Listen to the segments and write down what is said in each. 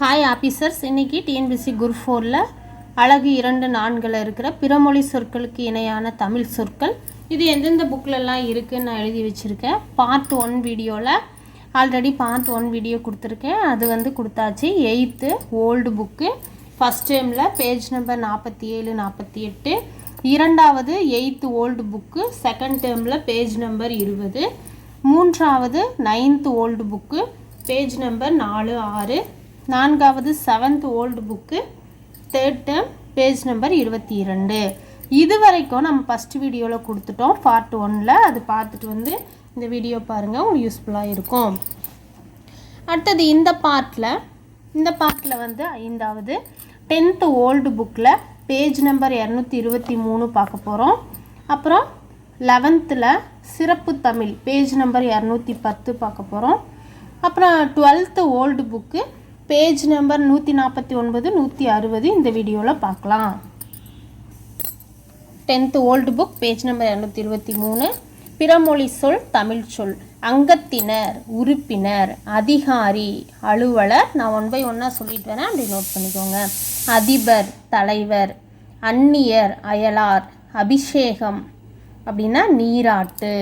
Hi officers இன்னைக்கு TNPSC group ஃபோரில் அழகு இரண்டு நான்கில் இருக்கிற பிறமொழி சொற்களுக்கு இணையான தமிழ் சொற்கள். இது எந்தெந்த புக்கிலலாம் இருக்குதுன்னு நான் எழுதி வச்சுருக்கேன். பார்ட் ஒன் வீடியோவில் ஆல்ரெடி பார்ட் ஒன் வீடியோ கொடுத்துருக்கேன். அது வந்து கொடுத்தாச்சு. எயித்து ஓல்டு புக்கு ஃபஸ்ட் டைமில் பேஜ் நம்பர் நாற்பத்தி ஏழு நாற்பத்தி எட்டு. இரண்டாவது எயித்து ஓல்டு புக்கு செகண்ட் டேர்மில் பேஜ் நம்பர் இருபது. மூன்றாவது ninth old book page number நாலு ஆறு. நான்காவது seventh old book third term page number இருபத்தி இரண்டு. இது வரைக்கும் நம்ம ஃபஸ்ட் வீடியோவில் கொடுத்துட்டோம். பார்ட் ஒனில் அது பார்த்துட்டு வந்து இந்த வீடியோ பாருங்கள் உங்களுக்கு யூஸ்ஃபுல்லாக இருக்கும். அடுத்தது இந்த பார்ட்டில் இந்த பார்ட்டில் வந்து ஐந்தாவது டென்த்து ஓல்டு புக்கில் பேஜ் நம்பர் இரநூத்தி இருபத்தி மூணு பார்க்க போகிறோம் அப்புறம் லெவன்த்தில் சிறப்பு தமிழ் பேஜ் நம்பர் இரநூத்தி பத்து பார்க்க போகிறோம் அப்புறம் twelfth old book page number நூற்றி நாற்பத்தி ஒன்பது நூற்றி அறுபது. இந்த வீடியோவில் பார்க்கலாம். Tenth old book page number இரநூத்தி இருபத்தி மூணு. பிறமொழி சொல் தமிழ் சொல். அங்கத்தினர் உறுப்பினர் அதிகாரி அலுவலர். நான் ஒன் பை ஒன்னாக சொல்லிட்டு வரேன். அப்படி நோட் பண்ணிக்கோங்க. அதிபர் தலைவர் அந்நியர் அயலார் அபிஷேகம் அப்படின்னா நீராட்டு.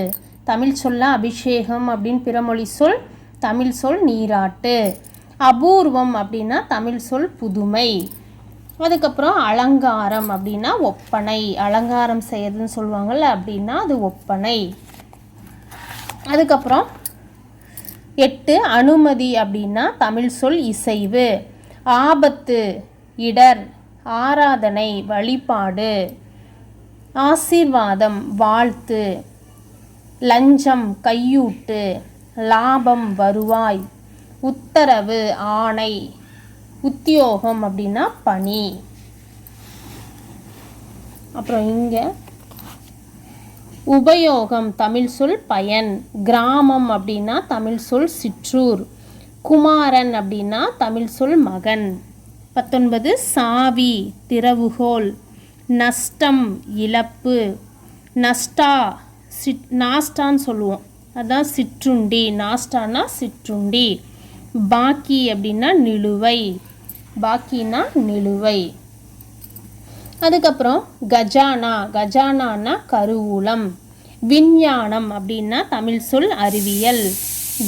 தமிழ் சொல்ல அபிஷேகம் அப்படின்னு பிறமொழி சொல் தமிழ் சொல் நீராட்டு. அபூர்வம் அப்படின்னா தமிழ் சொல் புதுமை. அதுக்கப்புறம் அலங்காரம் அப்படின்னா ஒப்பனை. அலங்காரம் செய்யறதுன்னு சொல்லுவாங்கள்ல அப்படின்னா அது ஒப்பனை. அதுக்கப்புறம் எட்டு அனுமதி அப்படின்னா தமிழ் சொல் இசைவு. ஆபத்து இடர் ஆராதனை வழிபாடு. ஆசீர்வாதம் வாழ்த்து. லஞ்சம் கையூட்டு. லாபம் வருவாய். உத்தரவு ஆணை. உத்தியோகம் அப்படின்னா பணி. அப்புறம் இங்கே உபயோகம் தமிழ் சொல் பயன். கிராமம் அப்படின்னா தமிழ் சொல் சிற்றூர். குமாரன் அப்படின்னா தமிழ் சொல் மகன். பத்தொன்பது சாவி திறவுகோல். நஷ்டம் இழப்பு. நஷ்டா சிட் நாஸ்டான்னு சொல்லுவோம். அதான் சிற்றுண்டி. நாஸ்டானா சிற்றுண்டி. பாக்கி அப்படின்னா நிலுவை. பாக்கினா நிலுவை. அதுக்கப்புறம் கஜானா. கஜானானா கருவூலம். விஞ்ஞானம் அப்படின்னா தமிழ் சொல் அறிவியல்.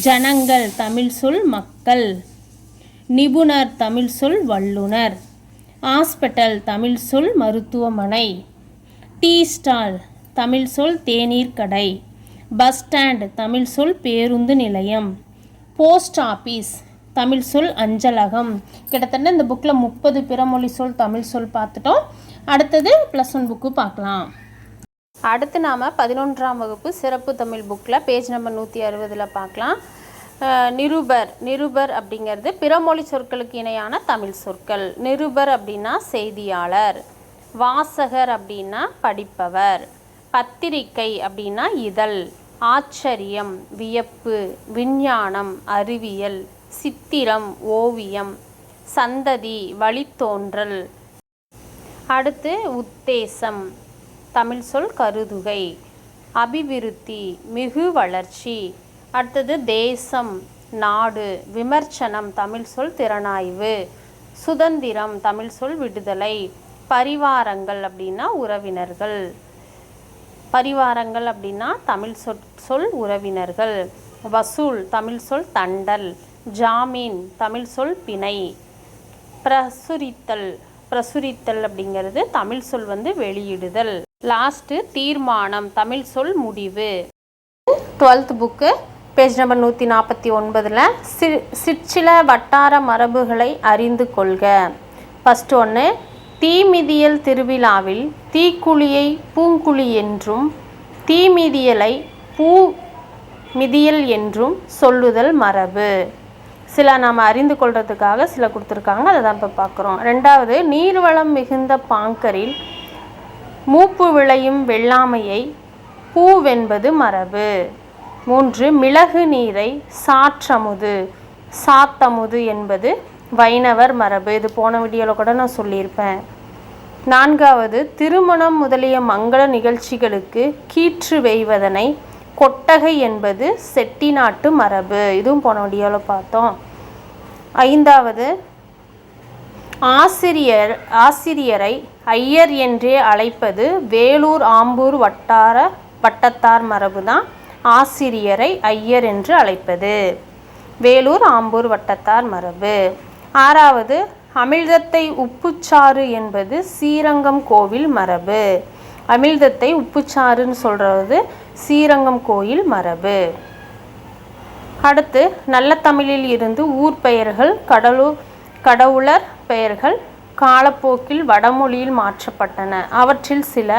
ஜனங்கள் தமிழ் சொல் மக்கள். நிபுணர் தமிழ் சொல் வல்லுனர். ஹாஸ்பிட்டல் தமிழ் சொல் மருத்துவமனை. டீ ஸ்டால் தமிழ் சொல் தேநீர் கடை. பஸ் ஸ்டாண்ட் தமிழ் சொல் பேருந்து நிலையம். போஸ்ட் ஆஃபீஸ் தமிழ் சொல் அஞ்சலகம். கிட்டத்தட்ட இந்த புக்கில் முப்பது பிறமொழி சொல் தமிழ் சொல் பார்த்துட்டோம். அடுத்தது ப்ளஸ் ஒன் புக்கு பார்க்கலாம். அடுத்து நாம் பதினொன்றாம் வகுப்பு சிறப்பு தமிழ் புக்கில் பேஜ் நம்பர் நூற்றி அறுபதில் பார்க்கலாம். நிருபர் நிருபர் அப்படிங்கிறது பிறமொழி சொற்களுக்கு இணையான தமிழ் சொற்கள். நிருபர் அப்படின்னா செய்தியாளர். வாசகர் அப்படின்னா படிப்பவர். பத்திரிக்கை அப்படின்னா இதழ். ஆச்சரியம் வியப்பு விஞ்ஞானம் அறிவியல் சித்திரம் ஓவியம் சந்ததி வழித்தோன்றல். அடுத்து உத்தேசம் தமிழ் சொல் கருதுகை அபிவிருத்தி மிகு வளர்ச்சி. அடுத்தது தேசம் நாடு விமர்சனம் தமிழ் சொல் திறனாய்வு. சுதந்திரம் தமிழ் சொல் விடுதலை. பரிவாரங்கள் அப்படின்னா உறவினர்கள். பரிவாரங்கள் அப்படின்னா தமிழ் சொல் சொல் உறவினர்கள். வசூல் தமிழ் சொல் தண்டல். ஜாமீன் தமிழ் சொல் பிணை. பிரசுரித்தல் பிரசுரித்தல் அப்படிங்கிறது தமிழ் சொல் வந்து வெளியிடுதல். லாஸ்ட்டு தீர்மானம் தமிழ் சொல் முடிவு. டுவெல்த் புக்கு பேஜ் நம்பர் நூற்றி நாற்பத்தி ஒன்பதில் சி சிற்சில வட்டார மரபுகளை அறிந்து கொள்க. ஃபஸ்ட்டு ஒன்று தீமிதியல் திருவிழாவில் தீக்குழியை பூங்குழி என்றும் தீமிதியலை பூ மிதியல் என்றும் சொல்லுதல் மரபு. சில நாம் அறிந்து கொள்றதுக்காக சில கொடுத்துருக்காங்க அதை தான் இப்போ பார்க்குறோம். ரெண்டாவது நீர்வளம் மிகுந்த பாங்கரில் மூப்பு விளையும் வெள்ளாமையை பூவென்பது மரபு. மூன்று மிளகு நீரை சாற்றமுது சாத்தமுது என்பது வைணவர் மரபு. இது போன வீடியோவில் கூட நான் சொல்லியிருப்பேன். நான்காவது திருமணம் முதலிய மங்கள நிகழ்ச்சிகளுக்கு கீற்று வெய்வதனை கொட்டகை என்பது செட்டிநாட்டு மரபு. இதுவும் போன வீடியோவில் பார்த்தோம். ஐந்தாவது ஆசிரியர் ஆசிரியரை ஐயர் என்றே அழைப்பது வேலூர் ஆம்பூர் வட்டார வட்டத்தார் மரபு தான் ஆசிரியரை ஐயர் என்று அழைப்பது. வேலூர் ஆம்பூர் வட்டத்தார் மரபு. ஆறாவது அமிழ்தத்தை உப்புச்சாறு என்பது ஸ்ரீரங்கம் கோவில் மரபு. அமிழ்தத்தை உப்புச்சாறுன்னு சொல்கிறது ஸ்ரீரங்கம் கோயில் மரபு. அடுத்து நல்ல தமிழில் இருந்து ஊர் பெயர்கள் கடலூர் கடவுளர் பெயர்கள் காலப்போக்கில் வடமொழியில் மாற்றப்பட்டன. அவற்றில் சில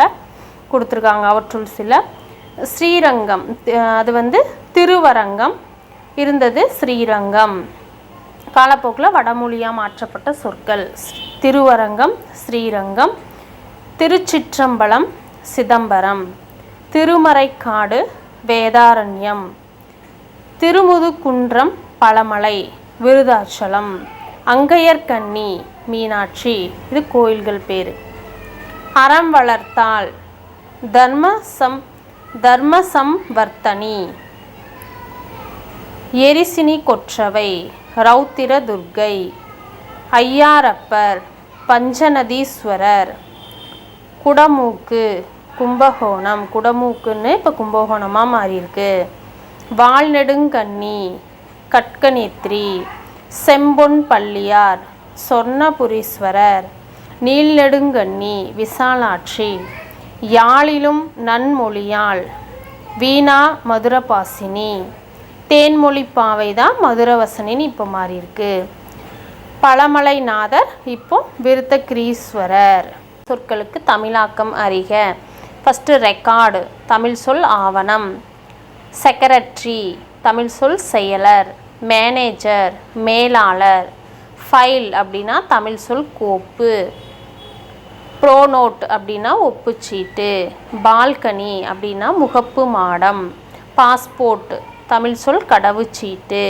கொடுத்துருக்காங்க. அவற்றுள் சில ஸ்ரீரங்கம் அது வந்து திருவரங்கம் இருந்தது ஸ்ரீரங்கம். காலப்போக்கில் வடமொழியாக மாற்றப்பட்ட சொற்கள். திருவரங்கம் ஸ்ரீரங்கம் திருச்சிற்றம்பலம் சிதம்பரம். திருமறைக்காடு வேதாரண்யம். திருமுதுகுன்றம் பழமலை விருதாச்சலம். அங்கையர்கண்ணி மீனாட்சி. இது கோயில்கள் பேர். அறம் வளர்த்தால் தர்மசம் தர்மசம்வர்த்தனி. எரிசினி கொற்றவை ரௌத்திர துர்க்கை ஐயாரப்பர் பஞ்சநதீஸ்வரர் குடமூக்கு கும்பகோணம். குடமூக்குன்னு இப்போ கும்பகோணமாக மாறியிருக்கு. வால்நெடுங்கண்ணி கட்கநேத்ரி செம்பொன் பள்ளியார் சொர்ணபுரீஸ்வரர் நீல்நெடுங்கண்ணி விசாலாட்சி யாழிலும் நன்மொழியாள் வீணா மதுரபாசினி. தேன்மொழி பாவை தான் மதுரவசனின்னு இப்போ மாறியிருக்கு. பழமலைநாதர் இப்போ விருத்தகிரீஸ்வரர். சொற்களுக்கு தமிழாக்கம் அறிக. ஃபஸ்ட்டு ரெக்கார்டு தமிழ் சொல் ஆவணம். செக்ரட்டரி தமிழ் சொல் செயலர். மேனேஜர் மேலாளர். ஃபைல் அப்படின்னா தமிழ் சொல் கோப்பு. ப்ரோனோட் அப்படின்னா ஒப்புச்சீட்டு. பால்கனி அப்படின்னா முகப்பு மாடம். பாஸ்போர்ட் தமிழ் சொல் கடவுச்சீட்டு.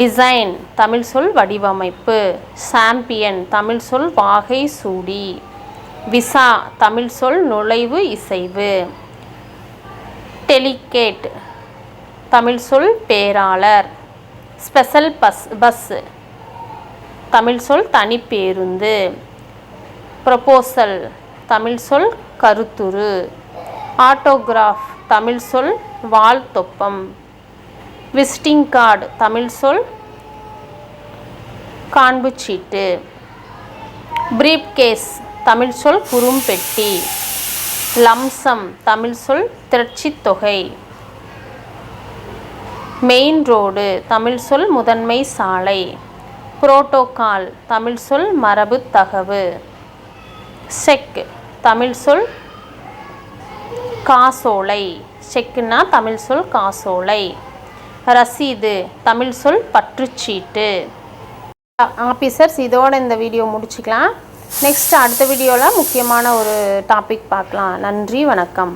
டிசைன் தமிழ் சொல் வடிவமைப்பு. சாம்பியன் தமிழ் சொல் வாகை சூடி. விசா தமிழ் சொல் நுழைவு இசைவு. டெலிகேட் தமிழ் சொல் பேராளர். ஸ்பெஷல் பஸ் பஸ் தமிழ் சொல் தனிப்பேருந்து. ப்ரொபோசல் தமிழ் சொல் கருத்துரு. ஆட்டோகிராஃப் தமிழ் சொல் வாழ்த்தொப்பம். விசிட்டிங் கார்டு தமிழ் சொல். காண்புச்சீட்டு. பிரீப் கேஸ் தமிழ் சொல் குறும்பெட்டி. லம்சம் தமிழ் சொல் திரட்சித்தொகை. மெயின் ரோடு தமிழ் சொல் முதன்மை சாலை. புரோட்டோகால் தமிழ் சொல் மரபு தகவு. செக் தமிழ் சொல் காசோலை. செக்குன்னா தமிழ் சொல் காசோலை. ரசீது தமிழ் சொல் பற்றுச்சீட்டு. ஆஃபீஸர்ஸ் இதோட இந்த வீடியோ முடிச்சுக்கலாம். நெக்ஸ்ட் அடுத்த வீடியோவில் முக்கியமான ஒரு டாபிக் பார்க்கலாம். நன்றி வணக்கம்.